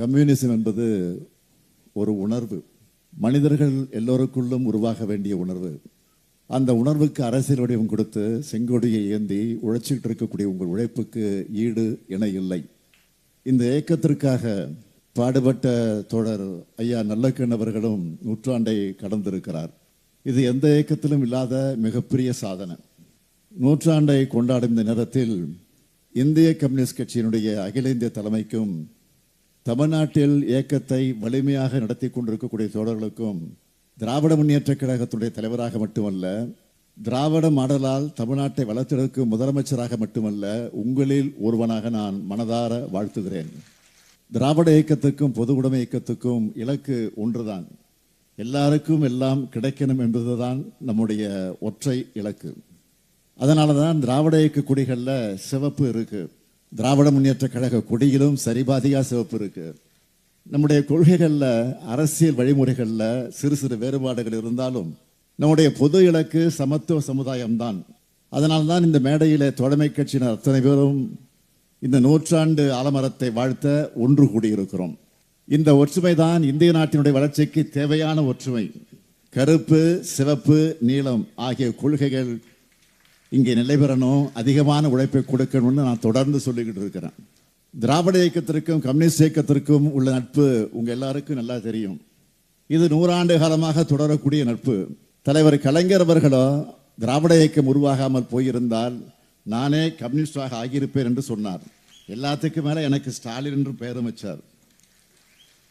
Communism என்பது ஒரு உணர்வு. மனிதர்கள் எல்லோருக்குள்ளும் உருவாக வேண்டிய உணர்வு. அந்த உணர்வுக்கு அரசியல் வடிவம் கொடுத்து செங்கொடியை ஏந்தி உழைச்சிக்கிட்டு இருக்கக்கூடிய உங்கள் உழைப்புக்கு ஈடு இணை இல்லை. இந்த இயக்கத்திற்காக பாடுபட்ட தோழர் ஐயா நல்லக்கண் அவர்களும் நூற்றாண்டை கடந்திருக்கிறார். இது எந்த இயக்கத்திலும் இல்லாத மிகப்பெரிய சாதனை. நூற்றாண்டை கொண்டாடும் இந்த நேரத்தில் இந்திய கம்யூனிஸ்ட் கட்சியினுடைய அகில இந்திய தலைமைக்கும் தமிழ்நாட்டில் இயக்கத்தை வலிமையாக நடத்தி கொண்டிருக்கக்கூடிய தோழர்களுக்கும் திராவிட முன்னேற்ற கழகத்துடைய தலைவராக மட்டுமல்ல திராவிட மாடலால் தமிழ்நாட்டை வளர்த்தெடுக்கும் முதலமைச்சராக மட்டுமல்ல உங்களில் ஒருவனாக நான் மனதார வாழ்த்துகிறேன். திராவிட இயக்கத்துக்கும் பொது உடைமை இயக்கத்துக்கும் இலக்கு ஒன்றுதான். எல்லாருக்கும் எல்லாம் கிடைக்கணும் என்பதுதான் நம்முடைய ஒற்றை இலக்கு. அதனால தான் திராவிட இயக்க குடிகளில் சிவப்பு இருக்குது திராவிட முன்னேற்ற கழக கொடியிலும் சரிபாதியாக சிவப்பு இருக்கு. நம்முடைய கொள்கைகளில் அரசியல் வழிமுறைகளில் சிறு சிறு வேறுபாடுகள் இருந்தாலும் நம்முடைய பொது இலக்கு சமத்துவ சமுதாயம்தான். அதனால் தான் இந்த மேடையில் தோழமை கட்சியினர் அத்தனை பேரும் இந்த நூற்றாண்டு ஆலமரத்தை வாழ்த்த ஒன்று கூடியிருக்கிறோம். இந்த ஒற்றுமை தான் இந்திய நாட்டினுடைய வளர்ச்சிக்கு தேவையான ஒற்றுமை. கருப்பு சிவப்பு நீலம் ஆகிய கொள்கைகள் இங்கே நிலை பெறணும் அதிகமான உழைப்பை கொடுக்கணும்னு நான் தொடர்ந்து சொல்லிக்கிட்டு இருக்கிறேன். திராவிட இயக்கத்திற்கும் கம்யூனிஸ்ட் இயக்கத்திற்கும் உள்ள நட்பு உங்கள் எல்லாருக்கும் நல்லா தெரியும். இது நூறாண்டு காலமாக தொடரக்கூடிய நட்பு. தலைவர் கலைஞர் அவர்களோ திராவிட இயக்கம் உருவாகாமல் போயிருந்தால் நானே கம்யூனிஸ்டாக ஆகியிருப்பேன் என்று சொன்னார். எல்லாத்துக்கும் மேலே எனக்கு ஸ்டாலின் என்று பெயரும் வச்சார்